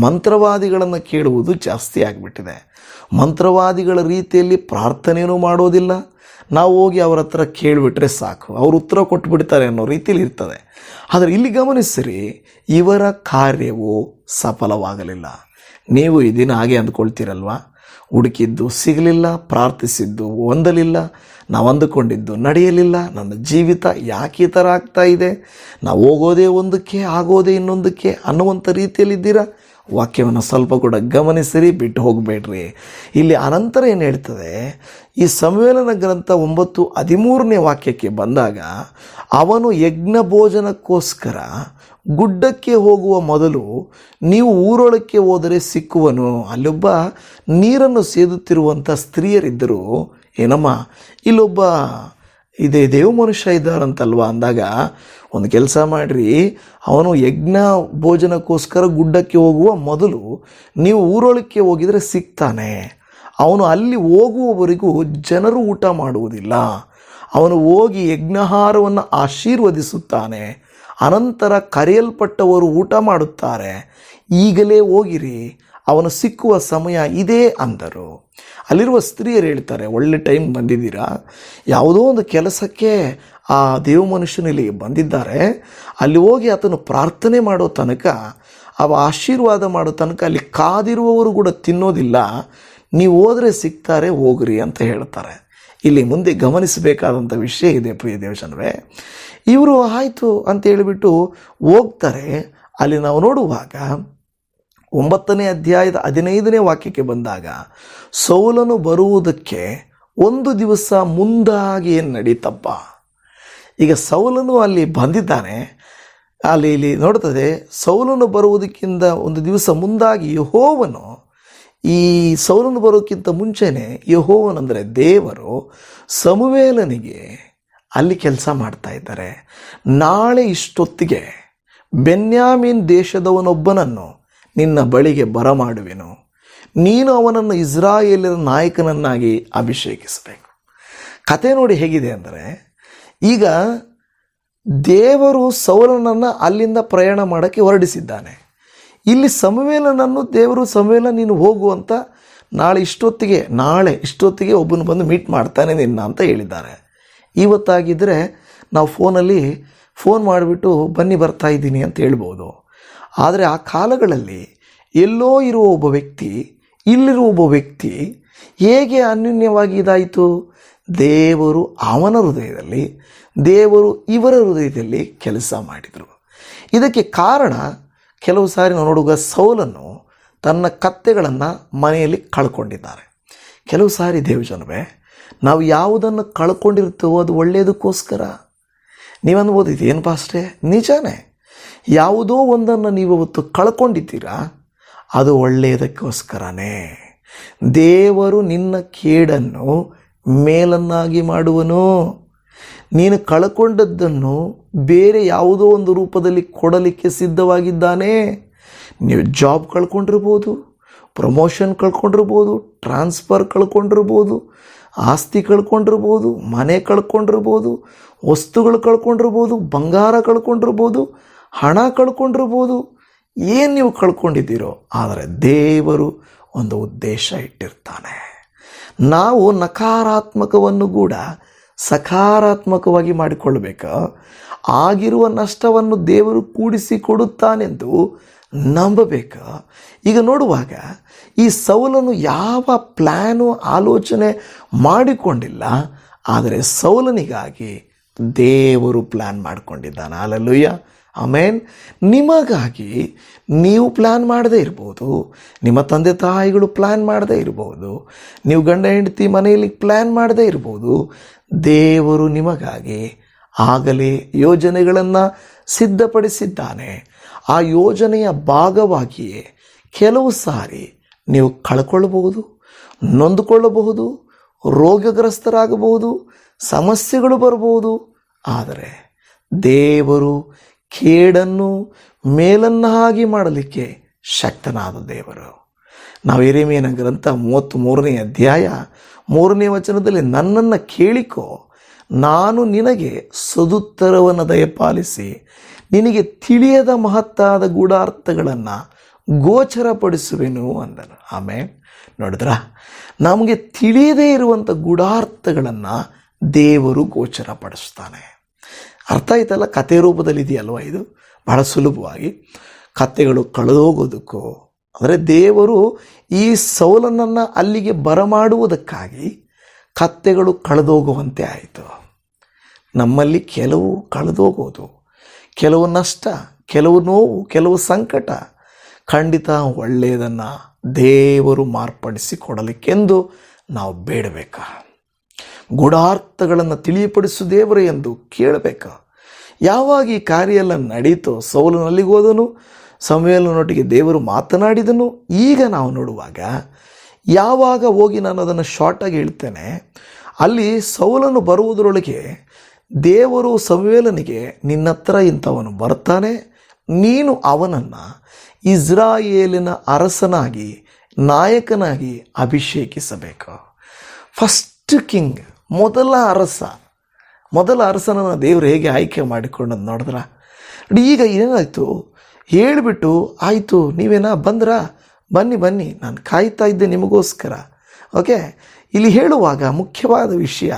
ಮಂತ್ರವಾದಿಗಳನ್ನು ಕೇಳುವುದು ಜಾಸ್ತಿ ಆಗಿಬಿಟ್ಟಿದೆ. ಮಂತ್ರವಾದಿಗಳ ರೀತಿಯಲ್ಲಿ ಪ್ರಾರ್ಥನೆಯೂ ಮಾಡೋದಿಲ್ಲ ನಾವು ಹೋಗಿ ಅವ್ರ ಹತ್ರ ಕೇಳಿಬಿಟ್ರೆ ಸಾಕು. ಅವರು ಉತ್ತರ ಕೊಟ್ಬಿಡ್ತಾರೆ ಅನ್ನೋ ರೀತಿಯಲ್ಲಿ ಇರ್ತದೆ. ಆದರೆ ಇಲ್ಲಿ ಗಮನಿಸಿರಿ, ಇವರ ಕಾರ್ಯವು ಸಫಲವಾಗಲಿಲ್ಲ. ನೀವು ಈ ದಿನ ಹಾಗೆ ಅಂದ್ಕೊಳ್ತೀರಲ್ವಾ? ಹುಡುಕಿದ್ದು ಸಿಗಲಿಲ್ಲ, ಪ್ರಾರ್ಥಿಸಿದ್ದು ಹೊಂದಲಿಲ್ಲ, ನಾವು ಅಂದುಕೊಂಡಿದ್ದು ನಡೆಯಲಿಲ್ಲ, ನನ್ನ ಜೀವಿತ ಯಾಕೆ ಈ ಥರ ಆಗ್ತಾ ಇದೆ? ನಾವು ಹೋಗೋದೇ ಒಂದಕ್ಕೆ, ಆಗೋದೇ ಇನ್ನೊಂದಕ್ಕೆ ಅನ್ನುವಂಥ ರೀತಿಯಲ್ಲಿದ್ದೀರಾ? ವಾಕ್ಯವನ್ನು ಸ್ವಲ್ಪ ಕೂಡ ಗಮನಿಸಿರಿ, ಬಿಟ್ಟು ಹೋಗಬೇಡ್ರಿ. ಇಲ್ಲಿ ಅನಂತರ ಏನು ಹೇಳ್ತದೆ, ಈ ಸಮ್ಮೇಳನ ಗ್ರಂಥ ಒಂಬತ್ತು ಹದಿಮೂರನೇ ವಾಕ್ಯಕ್ಕೆ ಬಂದಾಗ, ಅವನು ಯಜ್ಞ ಭೋಜನಕ್ಕೋಸ್ಕರ ಗುಡ್ಡಕ್ಕೆ ಹೋಗುವ ಮೊದಲು ನೀವು ಊರೊಳಕ್ಕೆ ಹೋದರೆ ಸಿಕ್ಕುವನು. ಅಲ್ಲೊಬ್ಬ ನೀರನ್ನು ಸೇದುತ್ತಿರುವಂಥ ಸ್ತ್ರೀಯರಿದ್ದರು. ಏನಮ್ಮ, ಇಲ್ಲೊಬ್ಬ ಇದೇ ದೇವ ಮನುಷ್ಯ ಇದ್ದಾರಂತಲ್ವ ಅಂದಾಗ ಒಂದು ಕೆಲಸ ಮಾಡಿರಿ, ಅವನು ಯಜ್ಞ ಭೋಜನಕ್ಕೋಸ್ಕರ ಗುಡ್ಡಕ್ಕೆ ಹೋಗುವ ಮೊದಲು ನೀವು ಊರೊಳಕ್ಕೆ ಹೋಗಿದರೆ ಸಿಗ್ತಾನೆ. ಅವನು ಅಲ್ಲಿ ಹೋಗುವವರೆಗೂ ಜನರು ಊಟ ಮಾಡುವುದಿಲ್ಲ. ಅವನು ಹೋಗಿ ಯಜ್ಞಹಾರವನ್ನು ಆಶೀರ್ವದಿಸುತ್ತಾನೆ. ಅನಂತರ ಕರೆಯಲ್ಪಟ್ಟವರು ಊಟ ಮಾಡುತ್ತಾರೆ. ಈಗಲೇ ಹೋಗಿರಿ ಅವನು ಸಿಕ್ಕುವ ಸಮಯ ಇದೇ ಅಂದರು. ಅಲ್ಲಿರುವ ಸ್ತ್ರೀಯರು ಹೇಳ್ತಾರೆ, ಒಳ್ಳೆ ಟೈಮ್ ಬಂದಿದ್ದೀರಾ? ಯಾವುದೋ ಒಂದು ಕೆಲಸಕ್ಕೆ ಆ ದೇವ ಮನುಷ್ಯನಲ್ಲಿ ಬಂದಿದ್ದಾರೆ. ಅಲ್ಲಿ ಹೋಗಿ ಆತನು ಪ್ರಾರ್ಥನೆ ಮಾಡೋ ತನಕ, ಅವ ಆಶೀರ್ವಾದ ಮಾಡೋ ತನಕ ಅಲ್ಲಿ ಕಾದಿರುವವರು ಕೂಡ ತಿನ್ನೋದಿಲ್ಲ. ನೀವು ಹೋದರೆ ಸಿಗ್ತಾರೆ, ಹೋಗ್ರಿ ಅಂತ ಹೇಳ್ತಾರೆ. ಇಲ್ಲಿ ಮುಂದೆ ಗಮನಿಸಬೇಕಾದಂಥ ವಿಷಯ ಇದೆ ಪ್ರಿಯ ದೇವಶನವೇ ಇವರು ಆಯಿತು ಅಂತ ಹೇಳಿಬಿಟ್ಟು ಹೋಗ್ತಾರೆ. ಅಲ್ಲಿ ನಾವು ನೋಡುವಾಗ ಒಂಬತ್ತನೇ ಅಧ್ಯಾಯದ ಹದಿನೈದನೇ ವಾಕ್ಯಕ್ಕೆ ಬಂದಾಗ ಸೌಲನು ಬರುವುದಕ್ಕೆ ಒಂದು ದಿವಸ ಮುಂದಾಗಿ ಏನು ನಡೀತಪ್ಪ. ಈಗ ಸೌಲನು ಅಲ್ಲಿ ಬಂದಿದ್ದಾನೆ. ಅಲ್ಲಿ ಇಲ್ಲಿ ನೋಡ್ತದೆ, ಸೌಲನು ಬರುವುದಕ್ಕಿಂತ ಒಂದು ದಿವಸ ಮುಂದಾಗಿ ಯಹೋವನು, ಈ ಸೌಲನು ಬರೋಕ್ಕಿಂತ ಮುಂಚೆನೆ ಯಹೋವನಂದರೆ ದೇವರು ಸಮುವೇಲನಿಗೆ ಅಲ್ಲಿ ಕೆಲಸ ಮಾಡ್ತಾ ಇದ್ದಾರೆ. ನಾಳೆ ಇಷ್ಟೊತ್ತಿಗೆ ಬೆನ್ಯಾಮಿನ್ ದೇಶದವನೊಬ್ಬನನ್ನು ನಿನ್ನ ಬಳಿಗೆ ಬರಮಾಡುವೆನು. ನೀನು ಅವನನ್ನು ಇಸ್ರಾಯೇಲಿನ ನಾಯಕನನ್ನಾಗಿ ಅಭಿಷೇಕಿಸಬೇಕು. ಕತೆ ನೋಡಿ ಹೇಗಿದೆ ಅಂದರೆ, ಈಗ ದೇವರು ಸೌಲನನ್ನು ಅಲ್ಲಿಂದ ಪ್ರಯಾಣ ಮಾಡೋಕ್ಕೆ ಹೊರಡಿಸಿದ್ದಾನೆ. ಇಲ್ಲಿ ಸಮವೇಲನನ್ನು ದೇವರು, ಸಮವೇಲ ನೀನು ಹೋಗು ಅಂತ ನಾಳೆ ಇಷ್ಟೊತ್ತಿಗೆ ನಾಳೆ ಇಷ್ಟೊತ್ತಿಗೆ ಒಬ್ಬನು ಬಂದು ಮೀಟ್ ಮಾಡ್ತಾನೆ ನಿನ್ನ ಅಂತ ಹೇಳಿದ್ದಾರೆ. ಇವತ್ತಾಗಿದ್ದರೆ ನಾವು ಫೋನಲ್ಲಿ ಫೋನ್ ಮಾಡಿಬಿಟ್ಟು ಬನ್ನಿ ಬರ್ತಾ ಇದ್ದೀನಿ ಅಂತ ಹೇಳ್ಬೋದು. ಆದರೆ ಆ ಕಾಲಗಳಲ್ಲಿ ಎಲ್ಲೋ ಇರುವ ಒಬ್ಬ ವ್ಯಕ್ತಿ, ಇಲ್ಲಿರುವ ಒಬ್ಬ ವ್ಯಕ್ತಿ ಹೇಗೆ ಅನ್ಯೋನ್ಯವಾಗಿ ಇದಾಯಿತು? ದೇವರು ಅವನ ಹೃದಯದಲ್ಲಿ, ದೇವರು ಇವರ ಹೃದಯದಲ್ಲಿ ಕೆಲಸ ಮಾಡಿದರು. ಇದಕ್ಕೆ ಕಾರಣ ಕೆಲವು ಸಾರಿ ನಾವು ನೋಡುವ ಸೌಲನ್ನು ತನ್ನ ಕತ್ತೆಗಳನ್ನು ಮನೆಯಲ್ಲಿ ಕಳ್ಕೊಂಡಿದ್ದಾರೆ. ಕೆಲವು ಸಾರಿ ದೇವಜನವೇ, ನಾವು ಯಾವುದನ್ನು ಕಳ್ಕೊಂಡಿರ್ತೇವೋ ಅದು ಒಳ್ಳೆಯದಕ್ಕೋಸ್ಕರ. ನೀವು ಅನ್ಬೋದು ಇದೇನು ಪಾಸ್ಟೇ ನಿಜಾನೇ. ಯಾವುದೋ ಒಂದನ್ನು ನೀವು ಇವತ್ತು ಕಳ್ಕೊಂಡಿದ್ದೀರಾ, ಅದು ಒಳ್ಳೆಯದಕ್ಕೋಸ್ಕರನೇ. ದೇವರು ನಿನ್ನ ಕೇಡನ್ನು ಮೇಲನ್ನಾಗಿ ಮಾಡುವನು. ನೀನು ಕಳ್ಕೊಂಡದ್ದನ್ನು ಬೇರೆ ಯಾವುದೋ ಒಂದು ರೂಪದಲ್ಲಿ ಕೊಡಲಿಕ್ಕೆ ಸಿದ್ಧವಾಗಿದ್ದಾನೆ. ನೀವು ಜಾಬ್ ಕಳ್ಕೊಂಡಿರ್ಬೋದು, ಪ್ರಮೋಷನ್ ಕಳ್ಕೊಂಡಿರ್ಬೋದು, ಟ್ರಾನ್ಸ್ಫರ್ ಕಳ್ಕೊಂಡಿರ್ಬೋದು, ಆಸ್ತಿ ಕಳ್ಕೊಂಡಿರ್ಬೋದು, ಮನೆ ಕಳ್ಕೊಂಡಿರ್ಬೋದು, ವಸ್ತುಗಳು ಕಳ್ಕೊಂಡಿರ್ಬೋದು, ಬಂಗಾರ ಕಳ್ಕೊಂಡಿರ್ಬೋದು ಹಣ ಕಳ್ಕೊಂಡಿರ್ಬೋದು. ಏನು ನೀವು ಕಳ್ಕೊಂಡಿದ್ದೀರೋ. ಆದರೆ ದೇವರು ಒಂದು ಉದ್ದೇಶ ಇಟ್ಟಿರ್ತಾನೆ. ನಾವು ನಕಾರಾತ್ಮಕವನ್ನು ಕೂಡ ಸಕಾರಾತ್ಮಕವಾಗಿ ಮಾಡಿಕೊಳ್ಳಬೇಕು ಆಗಿರುವ ನಷ್ಟವನ್ನು ದೇವರು ಕೂಡಿಸಿ ಕೊಡುತ್ತಾನೆಂದು ನಂಬಬೇಕು. ಈಗ ನೋಡುವಾಗ ಈ ಸೌಲನು ಯಾವ ಪ್ಲ್ಯಾನು ಆಲೋಚನೆ ಮಾಡಿಕೊಂಡಿಲ್ಲ. ಆದರೆ ಸೌಲನಿಗಾಗಿ ದೇವರು ಪ್ಲ್ಯಾನ್ ಮಾಡಿಕೊಂಡಿದ್ದಾನೆ. ಅಲ್ಲಲ್ಲೂಯ್ಯ ಆಮೇನ್. ನಿಮಗಾಗಿ ನೀವು ಪ್ಲ್ಯಾನ್ ಮಾಡದೇ ಇರ್ಬೋದು. ನಿಮ್ಮ ತಂದೆ ತಾಯಿಗಳು ಪ್ಲ್ಯಾನ್ ಮಾಡದೇ ಇರ್ಬೋದು. ನೀವು ಗಂಡ, ಹೆಂಡತಿ ಮನೆಯಲ್ಲಿ ಪ್ಲ್ಯಾನ್ ಮಾಡದೇ ಇರ್ಬೋದು. ದೇವರು ನಿಮಗಾಗಿ ಆಗಲೇ ಯೋಜನೆಗಳನ್ನು ಸಿದ್ಧಪಡಿಸಿದ್ದಾನೆ. ಆ ಯೋಜನೆಯ ಭಾಗವಾಗಿಯೇ ಕೆಲವು ಸಾರಿ ನೀವು ಕಳ್ಕೊಳ್ಳಬಹುದು ನೊಂದುಕೊಳ್ಳಬಹುದು, ರೋಗಗ್ರಸ್ತರಾಗಬಹುದು, ಸಮಸ್ಯೆಗಳು ಬರಬಹುದು. ಆದರೆ ದೇವರು ಕೇಡನ್ನು ಮೇಲನ್ನಾಗಿ ಮಾಡಲಿಕ್ಕೆ ಶಕ್ತನಾದ ದೇವರು. ನಾವು ಎರೆಮೇನ ಗ್ರಂಥ ಮೂವತ್ತ್ ಮೂರನೇ ಅಧ್ಯಾಯ ಮೂರನೇ ವಚನದಲ್ಲಿ ನನ್ನನ್ನು ಕೇಳಿಕೋ, ನಾನು ನಿನಗೆ ಸದುತ್ತರವನ್ನು ದಯಪಾಲಿಸಿ, ನಿನಗೆ ತಿಳಿಯದ ಮಹತ್ತಾದ ಗೂಢಾರ್ಥಗಳನ್ನು ಗೋಚರಪಡಿಸುವೆನು ಅಂದನು. ಆಮೇಲೆ ನೋಡಿದ್ರ? ನಮಗೆ ತಿಳಿಯದೇ ಇರುವಂಥ ಗೂಢಾರ್ಥಗಳನ್ನು ದೇವರು ಗೋಚರಪಡಿಸ್ತಾನೆ. ಅರ್ಥ ಆಯ್ತಲ್ಲ? ಕತೆ ರೂಪದಲ್ಲಿ ಇದೆಯಲ್ವ ಇದು? ಬಹಳ ಸುಲಭವಾಗಿ. ಕತೆಗಳು ಕಳೆದೋಗೋದಕ್ಕೂ, ಅಂದರೆ ದೇವರು ಈ ಸೌಲನನ್ನು ಅಲ್ಲಿಗೆ ಬರಮಾಡುವುದಕ್ಕಾಗಿ ಕತ್ತೆಗಳು ಕಳೆದೋಗುವಂತೆ ಆಯಿತು. ನಮ್ಮಲ್ಲಿ ಕೆಲವು ಕಳೆದೋಗೋದು. ಕೆಲವು ನಷ್ಟ, ಕೆಲವು ನೋವು, ಕೆಲವು ಸಂಕಟ ಖಂಡಿತ ಒಳ್ಳೆಯದನ್ನು ದೇವರು ಮಾರ್ಪಡಿಸಿ ಕೊಡಲಿಕ್ಕೆಂದು ನಾವು ಬೇಡಬೇಕು? ಗೂಢಾರ್ಥಗಳನ್ನು ತಿಳಿಯಪಡಿಸು ದೇವರು ಎಂದು ಕೇಳಬೇಕು. ಯಾವಾಗ ಈ ಕಾರ್ಯ ಎಲ್ಲ ನಡೀತೋ ಸೌಲನಲ್ಲಿಗೆ ಹೋದನು ದೇವರು ಮಾತನಾಡಿದನು. ಈಗ ನಾವು ನೋಡುವಾಗ, ಯಾವಾಗ ಹೋಗಿ ನಾನು ಅದನ್ನು ಶಾರ್ಟಾಗಿ ಹೇಳ್ತೇನೆ, ಅಲ್ಲಿ ಸೌಲನು ಬರುವುದರೊಳಗೆ ದೇವರು ಸಮವೇಲನಿಗೆ, ನಿನ್ನ ಹತ್ರ ಇಂಥವನು ಬರ್ತಾನೆ, ನೀನು ಅವನನ್ನು ಇಸ್ರಾಯೇಲಿನ ಅರಸನಾಗಿ, ನಾಯಕನಾಗಿ ಅಭಿಷೇಕಿಸಬೇಕು. ಫಸ್ಟ್ ಕಿಂಗ್ ಮೊದಲ ಅರಸ, ಮೊದಲ ಅರಸನನ್ನು ದೇವರು ಹೇಗೆ ಆಯ್ಕೆ ಮಾಡಿಕೊಂಡದ್ದು ನೋಡಿದ್ರ? ನೋಡಿ, ಈಗ ಏನಾಯಿತು? ಹೇಳಿಬಿಟ್ಟು, ಆಯಿತು, ನೀವೇನಾ ಬಂದ್ರಾ? ಬನ್ನಿ ಬನ್ನಿ, ನಾನು ಕಾಯ್ತಾ ಇದ್ದೆ ನಿಮಗೋಸ್ಕರ. ಓಕೆ? ಇಲ್ಲಿ ಹೇಳುವಾಗ ಮುಖ್ಯವಾದ ವಿಷಯ,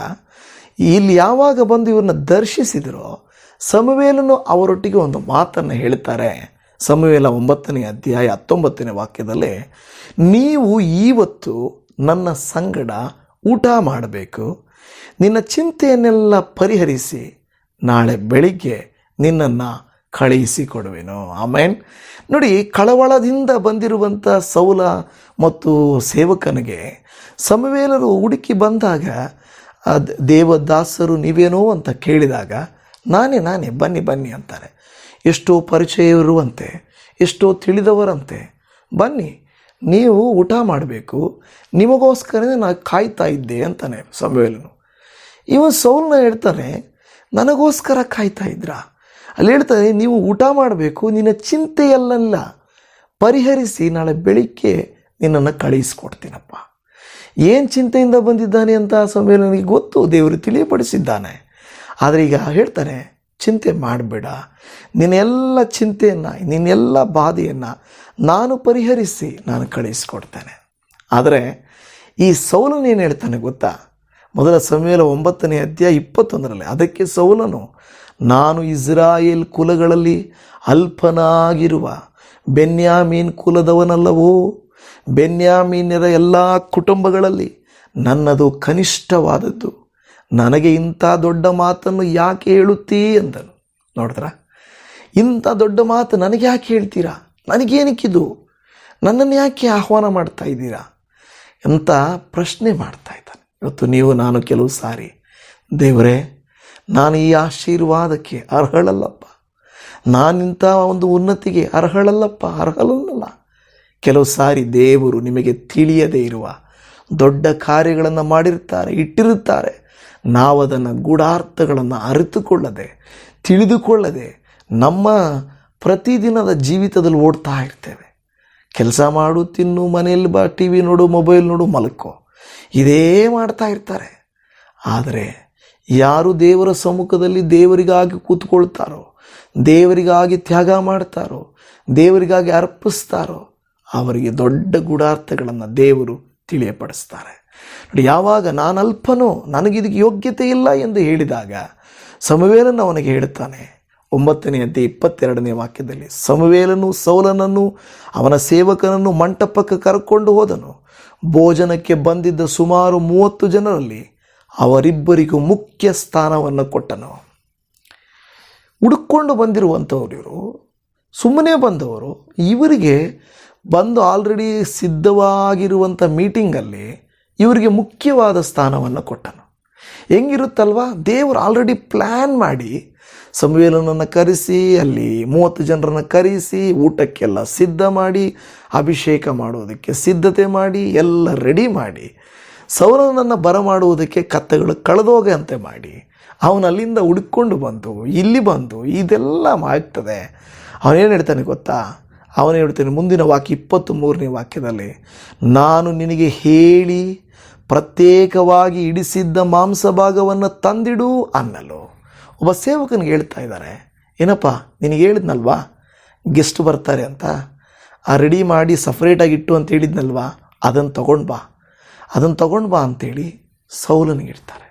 ಇಲ್ಲಿ ಯಾವಾಗ ಬಂದು ಇವ್ರನ್ನ ದರ್ಶಿಸಿದರೋ, ಸಮವೇಲನು ಅವರೊಟ್ಟಿಗೆ ಒಂದು ಮಾತನ್ನು ಹೇಳ್ತಾರೆ. ಸಮವೇಲ ಒಂಬತ್ತನೇ ಅಧ್ಯಾಯ ಹತ್ತೊಂಬತ್ತನೇ ವಾಕ್ಯದಲ್ಲಿ, ನೀವು ಇವತ್ತು ನನ್ನ ಸಂಗಡ ಊಟ ಮಾಡಬೇಕು ನಿನ್ನ ಚಿಂತೆಯನ್ನೆಲ್ಲ ಪರಿಹರಿಸಿ ನಾಳೆ ಬೆಳಿಗ್ಗೆ ನಿನ್ನನ್ನು ಕಳುಹಿಸಿಕೊಡುವೆನು. ಆಮೇನ್. ನೋಡಿ, ಕಳವಳದಿಂದ ಬಂದಿರುವಂಥ ಸೌಲ ಮತ್ತು ಸೇವಕನಿಗೆ ಸಮವೇಲರು ಹುಡುಕಿ ಬಂದಾಗ ದೇವದಾಸರು ನೀವೇನೋ ಅಂತ ಕೇಳಿದಾಗ, ನಾನೇ ನಾನೇ, ಬನ್ನಿ ಬನ್ನಿ ಅಂತಾರೆ. ಎಷ್ಟೋ ಪರಿಚಯ ಇರುವಂತೆ ಎಷ್ಟೋ ತಿಳಿದವರಂತೆ, ಬನ್ನಿ, ನೀವು ಊಟ ಮಾಡಬೇಕು, ನಿಮಗೋಸ್ಕರನೇ ನಾನು ಕಾಯ್ತಾ ಇದ್ದೆ ಅಂತಾನೆ ಸಮವೇಲನು. ಇವನ್ ಸೌಲ್ನ ಹೇಳ್ತಾನೆ ನನಗೋಸ್ಕರ ಕಾಯ್ತಾ ಇದ್ರ? ಅಲ್ಲಿ ಹೇಳ್ತಾರೆ, ನೀವು ಊಟ ಮಾಡಬೇಕು, ನಿನ್ನ ಚಿಂತೆಯಲ್ಲೆಲ್ಲ. ಪರಿಹರಿಸಿ ನಾಳೆ ಬೆಳಿಗ್ಗೆ ನಿನ್ನನ್ನು ಕಳಿಸ್ಕೊಡ್ತೀನಪ್ಪ ಏನು ಚಿಂತೆಯಿಂದ ಬಂದಿದ್ದಾನೆ ಅಂತ ಆ ಸಮಯ ನನಗೆ ಗೊತ್ತು, ದೇವರು ತಿಳಿಯಪಡಿಸಿದ್ದಾನೆ. ಆದರೆ ಈಗ ಹೇಳ್ತಾನೆ ಚಿಂತೆ ಮಾಡಬೇಡ. ನಿನ್ನೆಲ್ಲ ಚಿಂತೆಯನ್ನು ನಿನ್ನೆಲ್ಲ ಬಾಧೆಯನ್ನು ನಾನು ಪರಿಹರಿಸಿ ನಾನು ಕಳಿಸ್ಕೊಡ್ತೇನೆ ಆದರೆ ಈ ಸೌಲನು ಏನು ಹೇಳ್ತಾನೆ ಗೊತ್ತಾ? ಮೊದಲ ಸಮಯಲ ಒಂಬತ್ತನೇ ಅಧ್ಯಾಯ ಇಪ್ಪತ್ತೊಂದರಲ್ಲಿ, ಅದಕ್ಕೆ ಸೌಲನು, ನಾನು ಇಸ್ರಾಯೇಲ್ ಕುಲಗಳಲ್ಲಿ ಅಲ್ಪನಾಗಿರುವ ಬೆನ್ಯಾಮೀನ್ ಕುಲದವನಲ್ಲವೋ? ಬೆನ್ಯಾಮೀನ್ಯರ ಎಲ್ಲ ಕುಟುಂಬಗಳಲ್ಲಿ ನನ್ನದು ಕನಿಷ್ಠವಾದದ್ದು. ನನಗೆ ಇಂಥ ದೊಡ್ಡ ಮಾತನ್ನು ಯಾಕೆ ಹೇಳುತ್ತೀ? ಅಂದನು. ನೋಡಿದ್ರ? ಇಂಥ ದೊಡ್ಡ ಮಾತು ನನಗೆ ಯಾಕೆ ಹೇಳ್ತೀರಾ? ನನಗೇನಕ್ಕಿದು? ನನ್ನನ್ನು ಯಾಕೆ ಆಹ್ವಾನ ಮಾಡ್ತಾ ಇದ್ದೀರಾ? ಅಂತ ಪ್ರಶ್ನೆ ಮಾಡ್ತಾ ಇವತ್ತು ನೀವು, ನಾನು ಕೆಲವು ಸಾರಿ. ದೇವರೇ, ನಾನು ಈ ಆಶೀರ್ವಾದಕ್ಕೆ ಅರ್ಹಳಲ್ಲಪ್ಪ. ನಾನಿಂಥ ಒಂದು ಉನ್ನತಿಗೆ ಅರ್ಹಳಲ್ಲಪ್ಪ ಅರ್ಹಳಲ್ಲ ಕೆಲವು ಸಾರಿ ದೇವರು ನಿಮಗೆ ತಿಳಿಯದೇ ಇರುವ ದೊಡ್ಡ ಕಾರ್ಯಗಳನ್ನು ಮಾಡಿರ್ತಾರೆ ಇಟ್ಟಿರುತ್ತಾರೆ. ನಾವು ಅದನ್ನು ಗೂಢಾರ್ಥಗಳನ್ನು ಅರಿತುಕೊಳ್ಳದೆ, ತಿಳಿದುಕೊಳ್ಳದೆ ನಮ್ಮ ಪ್ರತಿದಿನದ ಜೀವಿತದಲ್ಲಿ ಓಡ್ತಾ ಇರ್ತೇವೆ. ಕೆಲಸ ಮಾಡು, ತಿನ್ನು, ಮನೆಯಲ್ಲಿ ಬಾ ಟಿ ವಿ ನೋಡು, ಮೊಬೈಲ್ ನೋಡು, ಮಲ್ಕೋ. ಇದೇ ಮಾಡ್ತಾ ಇರ್ತಾರೆ. ಆದರೆ ಯಾರು ದೇವರ ಸಮ್ಮುಖದಲ್ಲಿ ದೇವರಿಗಾಗಿ ಕೂತ್ಕೊಳ್ತಾರೋ, ದೇವರಿಗಾಗಿ ತ್ಯಾಗ ಮಾಡ್ತಾರೋ, ದೇವರಿಗಾಗಿ ಅರ್ಪಿಸ್ತಾರೋ, ಅವರಿಗೆ ದೊಡ್ಡ ಗೂಢಾರ್ಥಗಳನ್ನು ದೇವರು ತಿಳಿಯಪಡಿಸ್ತಾರೆ. ನೋಡಿ, ಯಾವಾಗ ನಾನು ಅಲ್ಪನೋ, ನನಗಿದಕ್ಕೆ ಯೋಗ್ಯತೆ ಇಲ್ಲ ಎಂದು ಹೇಳಿದಾಗ ಸಮವೇಲನ್ನು ಅವನಿಗೆ ಹೇಳುತ್ತಾನೆ ಒಂಬತ್ತನೇ ಅಂತೆ ಇಪ್ಪತ್ತೆರಡನೇ ವಾಕ್ಯದಲ್ಲಿ, ಸಮವೇಲನು ಸೌಲನನ್ನು ಅವನ ಸೇವಕನನ್ನು ಮಂಟಪಕ್ಕೆ ಕರ್ಕೊಂಡು ಹೋದನು. ಭೋಜನಕ್ಕೆ ಬಂದಿದ್ದ ಸುಮಾರು ಮೂವತ್ತು ಜನರಲ್ಲಿ ಅವರಿಬ್ಬರಿಗೂ ಮುಖ್ಯ ಸ್ಥಾನವನ್ನು ಕೊಟ್ಟನು. ಹುಡುಕೊಂಡು ಬಂದಿರುವಂಥವ್ರು ಇವರು. ಸುಮ್ಮನೆ ಬಂದವರು. ಇವರಿಗೆ ಬಂದು ಆಲ್ರೆಡಿ ಸಿದ್ಧವಾಗಿರುವಂಥ ಮೀಟಿಂಗಲ್ಲಿ ಇವರಿಗೆ ಮುಖ್ಯವಾದ ಸ್ಥಾನವನ್ನು ಕೊಟ್ಟನು. ಹೆಂಗಿರುತ್ತಲ್ವಾ? ದೇವರು ಆಲ್ರೆಡಿ ಪ್ಲ್ಯಾನ್ ಮಾಡಿ ಸಂವೇಲನನ್ನು ಕರೆಸಿ, ಅಲ್ಲಿ ಮೂವತ್ತು ಜನರನ್ನು ಕರೆಸಿ, ಊಟಕ್ಕೆಲ್ಲ ಸಿದ್ಧ ಮಾಡಿ, ಅಭಿಷೇಕ ಮಾಡುವುದಕ್ಕೆ ಸಿದ್ಧತೆ ಮಾಡಿ, ಎಲ್ಲ ರೆಡಿ ಮಾಡಿ. ಸೌರನನ್ನು ಬರಮಾಡುವುದಕ್ಕೆ ಕತ್ತೆಗಳು ಕಳೆದೋಗಂತೆ ಮಾಡಿ. ಅವನು ಅಲ್ಲಿಂದ ಹುಡುಕೊಂಡು ಬಂದು, ಇಲ್ಲಿ ಬಂದು, ಇದೆಲ್ಲ ಆಗ್ತದೆ. ಅವನೇನು ಹೇಳ್ತಾನೆ ಗೊತ್ತಾ? ಅವನು ಹೇಳ್ತಾನೆ? ಮುಂದಿನ ವಾಕ್ಯ ಇಪ್ಪತ್ತು ಮೂರನೇ ವಾಕ್ಯದಲ್ಲಿ, ನಾನು ನಿನಗೆ ಹೇಳಿ ಪ್ರತ್ಯೇಕವಾಗಿ ಇಡಿಸಿದ್ದ ಮಾಂಸ ಭಾಗವನ್ನು ತಂದಿಡು ಅನ್ನಲು. ಒಬ್ಬ ಸೇವಕನಿಗೆ ಹೇಳ್ತಾ ಇದ್ದಾರೆ, ಏನಪ್ಪ, ನಿನಗೆ ಹೇಳಿದ್ನಲ್ವಾ? ಗೆಸ್ಟ್ ಬರ್ತಾರೆ ಅಂತ. ಆ ರೆಡಿ ಮಾಡಿ ಸಪ್ರೇಟಾಗಿ ಇಟ್ಟು ಅಂತ ಹೇಳಿದ್ನಲ್ವಾ? ಅದನ್ನು ತಗೊಂಡು ಬಾ. ಅದನ್ನು ತಗೊಂಡು ಬಾ ಅಂತೇಳಿ ಸೌಲನಿಗೆ ಇಡ್ತಾರೆ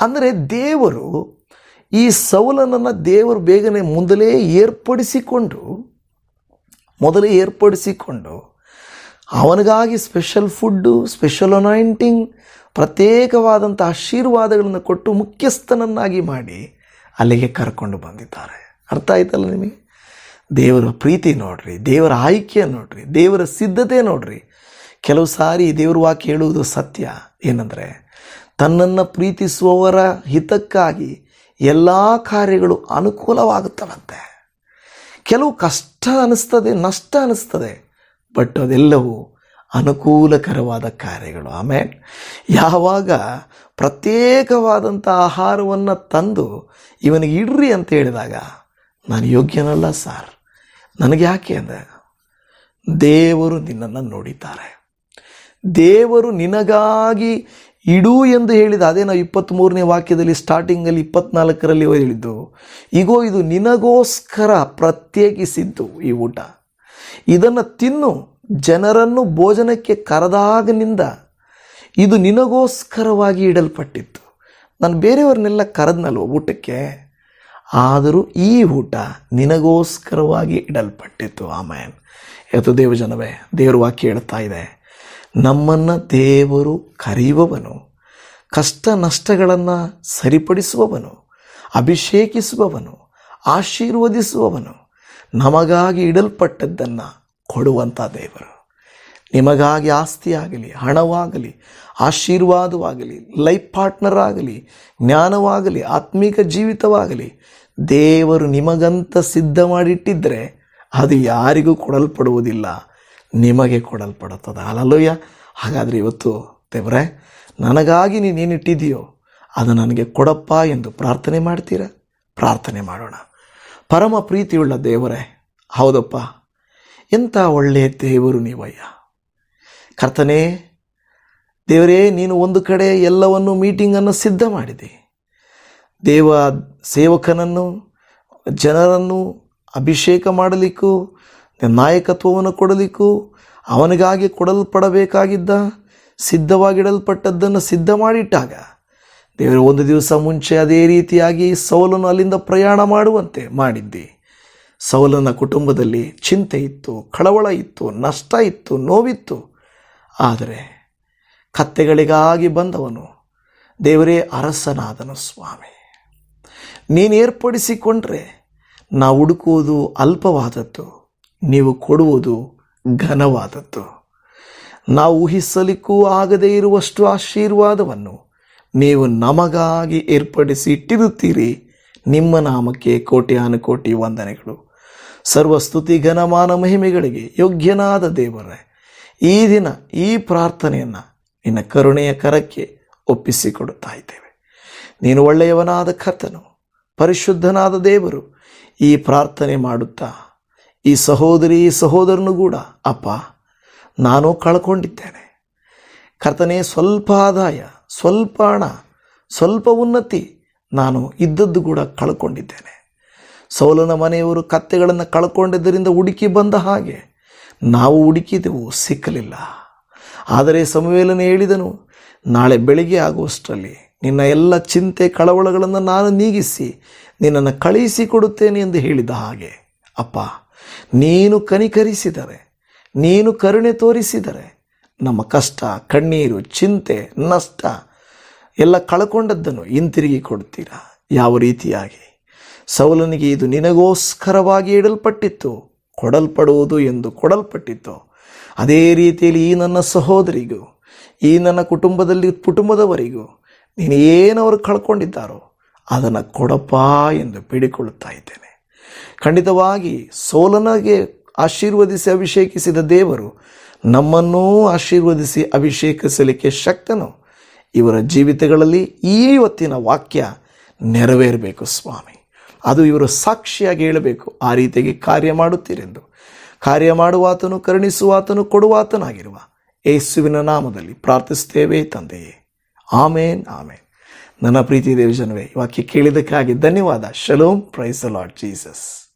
ಅಂದರೆ ದೇವರು ಈ ಸೌಲನನ್ನು ದೇವರು ಬೇಗನೆ ಮೊದಲೇ ಏರ್ಪಡಿಸಿಕೊಂಡು ಮೊದಲೇ ಏರ್ಪಡಿಸಿಕೊಂಡು ಅವನಿಗಾಗಿ ಸ್ಪೆಷಲ್ ಫುಡ್ಡು ಸ್ಪೆಷಲ್ ಅನಾಯಿಂಟಿಂಗ್ ಪ್ರತ್ಯೇಕವಾದಂಥ ಆಶೀರ್ವಾದಗಳನ್ನು ಕೊಟ್ಟು ಮುಖ್ಯಸ್ಥನನ್ನಾಗಿ ಮಾಡಿ ಅಲ್ಲಿಗೆ ಕರ್ಕೊಂಡು ಬಂದಿದ್ದಾರೆ. ಅರ್ಥ ಆಯ್ತಲ್ಲ ನಿಮಗೆ? ದೇವರ ಪ್ರೀತಿ ನೋಡ್ರಿ, ದೇವರ ಆಯ್ಕೆ ನೋಡ್ರಿ, ದೇವರ ಸಿದ್ಧತೆ ನೋಡ್ರಿ. ಕೆಲವು ಸಾರಿ ದೇವ್ರ ವಾಕ್ಯ ಹೇಳುವುದು ಸತ್ಯ. ಏನಂದರೆ, ತನ್ನನ್ನು ಪ್ರೀತಿಸುವವರ ಹಿತಕ್ಕಾಗಿ ಎಲ್ಲ ಕಾರ್ಯಗಳು ಅನುಕೂಲವಾಗುತ್ತವಂತೆ. ಕೆಲವು ಕಷ್ಟ ಅನ್ನಿಸ್ತದೆ ನಷ್ಟ ಅನ್ನಿಸ್ತದೆ ಬಟ್ ಅದೆಲ್ಲವೂ ಅನುಕೂಲಕರವಾದ ಕಾರ್ಯಗಳು. ಆಮೇಲೆ ಯಾವಾಗ ಪ್ರತ್ಯೇಕವಾದಂಥ ಆಹಾರವನ್ನು ತಂದು ಇವನಿಗೆ ಇಡ್ರಿ ಅಂತ ಹೇಳಿದಾಗ, ನಾನು ಯೋಗ್ಯನಲ್ಲ ಸಾರ್. ನನಗೆ ಯಾಕೆ ಅಂದಾಗ ದೇವರು ನಿನ್ನನ್ನು ನೋಡಿದ್ದಾರೆ. ದೇವರು ನಿನಗಾಗಿ ಇಡು ಎಂದು ಹೇಳಿದ, ಅದೇ ನಾವು ಇಪ್ಪತ್ತ್ಮೂರನೇ ವಾಕ್ಯದಲ್ಲಿ ಸ್ಟಾರ್ಟಿಂಗಲ್ಲಿ ಇಪ್ಪತ್ನಾಲ್ಕರಲ್ಲಿ ಹೇಳಿದ್ದು ಈಗೋ ಇದು ನಿನಗೋಸ್ಕರ ಪ್ರತ್ಯೇಕಿಸಿದ್ದು ಈ ಊಟ. ಇದನ್ನು ತಿನ್ನು ಜನರನ್ನು ಭೋಜನಕ್ಕೆ ಕರೆದಾಗನಿಂದ ಇದು ನಿನಗೋಸ್ಕರವಾಗಿ ಇಡಲ್ಪಟ್ಟಿತ್ತು. ನಾನು ಬೇರೆಯವ್ರನ್ನೆಲ್ಲ ಕರೆದ್ನಲ್ವ ಊಟಕ್ಕೆ? ಆದರೂ ಈ ಊಟ ನಿನಗೋಸ್ಕರವಾಗಿ ಇಡಲ್ಪಟ್ಟಿತ್ತು, ಆಮೇನ್. ಇವತ್ತು ದೇವಜನವೇ, ದೇವರು ವಾಕ್ಯ ಹೇಳ್ತಾ ಇದೆ. ನಮ್ಮನ್ನು ದೇವರು ಕರೆಯುವವನು, ಕಷ್ಟ ನಷ್ಟಗಳನ್ನು ಸರಿಪಡಿಸುವವನು, ಅಭಿಷೇಕಿಸುವವನು, ಆಶೀರ್ವದಿಸುವವನು, ನಮಗಾಗಿ ಇಡಲ್ಪಟ್ಟದ್ದನ್ನು ಕೊಡುವಂಥ ದೇವರು. ನಿಮಗಾಗಿ ಆಸ್ತಿಯಾಗಲಿ, ಹಣವಾಗಲಿ, ಆಶೀರ್ವಾದವಾಗಲಿ ಲೈಫ್ ಪಾರ್ಟ್ನರ್ ಆಗಲಿ, ಜ್ಞಾನವಾಗಲಿ, ಆತ್ಮೀಕ ಜೀವಿತವಾಗಲಿ, ದೇವರು ನಿಮಗಂತ ಸಿದ್ಧ ಮಾಡಿಟ್ಟಿದ್ದರೆ ಅದು ಯಾರಿಗೂ ಕೊಡಲ್ಪಡುವುದಿಲ್ಲ, ನಿಮಗೆ ಕೊಡಲ್ಪಡುತ್ತದೆ. ಅಲ್ಲಲ್ಲೋಯ್ಯ ಹಾಗಾದರೆ ಇವತ್ತು ದೇವರೇ, ನನಗಾಗಿ ನೀನೇನಿಟ್ಟಿದೆಯೋ ಅದು ನನಗೆ ಕೊಡಪ್ಪ ಎಂದು ಪ್ರಾರ್ಥನೆ ಮಾಡ್ತೀರಾ? ಪ್ರಾರ್ಥನೆ ಮಾಡೋಣ. ಪರಮ ಪ್ರೀತಿಯುಳ್ಳ ದೇವರೇ, ಹೌದಪ್ಪ. ಎಂಥ ಒಳ್ಳೆಯ ದೇವರು ನೀವಯ್ಯ? ಕರ್ತನೇ, ದೇವರೇ, ನೀನು ಒಂದು ಕಡೆ ಎಲ್ಲವನ್ನು ಮೀಟಿಂಗನ್ನು ಸಿದ್ಧ ಮಾಡಿದೆ. ದೇವ ಸೇವಕನನ್ನು, ಜನರನ್ನು ಅಭಿಷೇಕ ಮಾಡಲಿಕ್ಕೂ ನಾಯಕತ್ವವನ್ನು ಕೊಡಲಿಕ್ಕೂ, ಅವನಿಗಾಗಿ ಕೊಡಲ್ಪಡಬೇಕಾಗಿದ್ದ, ಸಿದ್ಧವಾಗಿಡಲ್ಪಟ್ಟದ್ದನ್ನು ಸಿದ್ಧ ಮಾಡಿಟ್ಟಾಗ, ದೇವರು, ಒಂದು ದಿವಸ ಮುಂಚೆ ಅದೇ ರೀತಿಯಾಗಿ ಸೌಲನ್ನು ಅಲ್ಲಿಂದ ಪ್ರಯಾಣ ಮಾಡುವಂತೆ ಮಾಡಿದ್ದಿ. ಸೌಲನ ಕುಟುಂಬದಲ್ಲಿ ಚಿಂತೆ ಇತ್ತು, ಕಳವಳ ಇತ್ತು, ನಷ್ಟ ಇತ್ತು, ನೋವಿತ್ತು. ಆದರೆ ಕತ್ತೆಗಳಿಗಾಗಿ ಬಂದವನು ದೇವರೇ ಅರಸನಾದನು ಸ್ವಾಮಿ. ನೀನು ಏರ್ಪಡಿಸಿಕೊಂಡ್ರೆ ನಾವು ಹುಡುಕುವುದು ಅಲ್ಪವಾದದ್ದು, ನೀವು ಕೊಡುವುದು ಘನವಾದದ್ದು. ನಾವು ಊಹಿಸಲಿಕ್ಕೂ ಆಗದೇ ಇರುವಷ್ಟು ಆಶೀರ್ವಾದವನ್ನು ನೀವು ನಮಗಾಗಿ ಏರ್ಪಡಿಸಿ ಇಟ್ಟಿರುತ್ತೀರಿ. ನಿಮ್ಮ ನಾಮಕ್ಕೆ ಕೋಟಿ ಅನುಕೋಟಿ ವಂದನೆಗಳು. ಸರ್ವಸ್ತುತಿ ಘನಮಾನ ಮಹಿಮೆಗಳಿಗೆ ಯೋಗ್ಯನಾದ ದೇವರೇ, ಈ ದಿನ ಈ ಪ್ರಾರ್ಥನೆಯನ್ನು ನಿನ್ನ ಕರುಣೆಯ ಕರಕ್ಕೆ ಒಪ್ಪಿಸಿಕೊಡುತ್ತಾ ಇದ್ದೇವೆ. ನೀನು ಒಳ್ಳೆಯವನಾದ ಕರ್ತನು, ಪರಿಶುದ್ಧನಾದ ದೇವರು, ಈ ಪ್ರಾರ್ಥನೆ ಮಾಡುತ್ತಾ, ಈ ಸಹೋದರಿ ಸಹೋದರನು ಕೂಡ, ಅಪ್ಪ, ನಾನು ಕಳ್ಕೊಂಡಿದ್ದೇನೆ. ಕರ್ತನೆ, ಸ್ವಲ್ಪ ಆದಾಯ, ಸ್ವಲ್ಪ ಹಣ, ಸ್ವಲ್ಪ ಉನ್ನತಿ ನಾನು ಇದ್ದದ್ದು ಕೂಡ ಕಳ್ಕೊಂಡಿದ್ದೇನೆ. ಸೌಲನ ಮನೆಯವರು ಕತ್ತೆಗಳನ್ನು ಕಳ್ಕೊಂಡಿದ್ದರಿಂದ ಹುಡುಕಿ ಬಂದ ಹಾಗೆ ನಾವು ಹುಡುಕಿದೆವು, ಸಿಕ್ಕಲಿಲ್ಲ. ಆದರೆ ಸಮುವೇಲನ ಹೇಳಿದನು, ನಾಳೆ ಬೆಳಿಗ್ಗೆ ಆಗುವಷ್ಟರಲ್ಲಿ ನಿನ್ನ ಎಲ್ಲ ಚಿಂತೆ ಕಳವಳಗಳನ್ನು ನಾನು ನೀಗಿಸಿ ನಿನ್ನನ್ನು ಕಳುಹಿಸಿಕೊಡುತ್ತೇನೆ ಎಂದು ಹೇಳಿದ ಹಾಗೆ, ಅಪ್ಪ, ನೀನು ಕನಿಕರಿಸಿದರೆ, ನೀನು ಕರುಣೆ ತೋರಿಸಿದರೆ, ನಮ್ಮ ಕಷ್ಟ, ಕಣ್ಣೀರು, ಚಿಂತೆ, ನಷ್ಟ ಎಲ್ಲ ಕಳ್ಕೊಂಡದ್ದನ್ನು ಹಿಂತಿರುಗಿ ಕೊಡ್ತೀರಾ ಯಾವ ರೀತಿಯಾಗಿ? ಸೌಲನಿಗೆ ಇದು ನಿನಗೋಸ್ಕರವಾಗಿ ಇಡಲ್ಪಟ್ಟಿತ್ತು, ಕೊಡಲ್ಪಡುವುದು ಎಂದು ಕೊಡಲ್ಪಟ್ಟಿತ್ತು. ಅದೇ ರೀತಿಯಲ್ಲಿ ಈ ನನ್ನ ಸಹೋದರಿಗೂ, ಈ ನನ್ನ ಕುಟುಂಬದಲ್ಲಿ ಕುಟುಂಬದವರಿಗೂ ನೀನು ಏನವರು ಕಳ್ಕೊಂಡಿದ್ದಾರೋ ಅದನ್ನು ಕೊಡಪ್ಪ ಎಂದು ಬೇಡಿಕೊಳ್ಳುತ್ತಾ ಇದ್ದೇನೆ. ಖಂಡಿತವಾಗಿ ಸೋಲನಗೆ ಆಶೀರ್ವದಿಸಿ ಅಭಿಷೇಕಿಸಿದ ದೇವರು ನಮ್ಮನ್ನೂ ಆಶೀರ್ವದಿಸಿ ಅಭಿಷೇಕಿಸಲಿಕ್ಕೆ ಶಕ್ತನು. ಇವರ ಜೀವಿತಗಳಲ್ಲಿ ಈ ಹೊತ್ತಿನ ವಾಕ್ಯ ನೆರವೇರಬೇಕು ಸ್ವಾಮಿ. ಅದು ಇವರು ಸಾಕ್ಷಿಯಾಗಿ ಹೇಳಬೇಕು. ಆ ರೀತಿಯಾಗಿ ಕಾರ್ಯ ಮಾಡುತ್ತೀರೆಂದು. ಕಾರ್ಯ ಮಾಡುವಾತನು, ಕರುಣಿಸುವಾತನು, ಕೊಡುವಾತನಾಗಿರುವ ಯೇಸುವಿನ ನಾಮದಲ್ಲಿ ಪ್ರಾರ್ಥಿಸ್ತೇವೆ ತಂದೆಯೇ. ಆಮೇನ್ ಆಮೇನ್. ನನ್ನ ಪ್ರೀತಿ ದೇವಜನವೇ ವಾಕ್ಯ ಕೇಳಿದ್ದಕ್ಕಾಗಿ ಧನ್ಯವಾದ. ಶಲೋಮ್, ಪ್ರೈಸ್ ಲಾರ್ಡ್ ಜೀಸಸ್.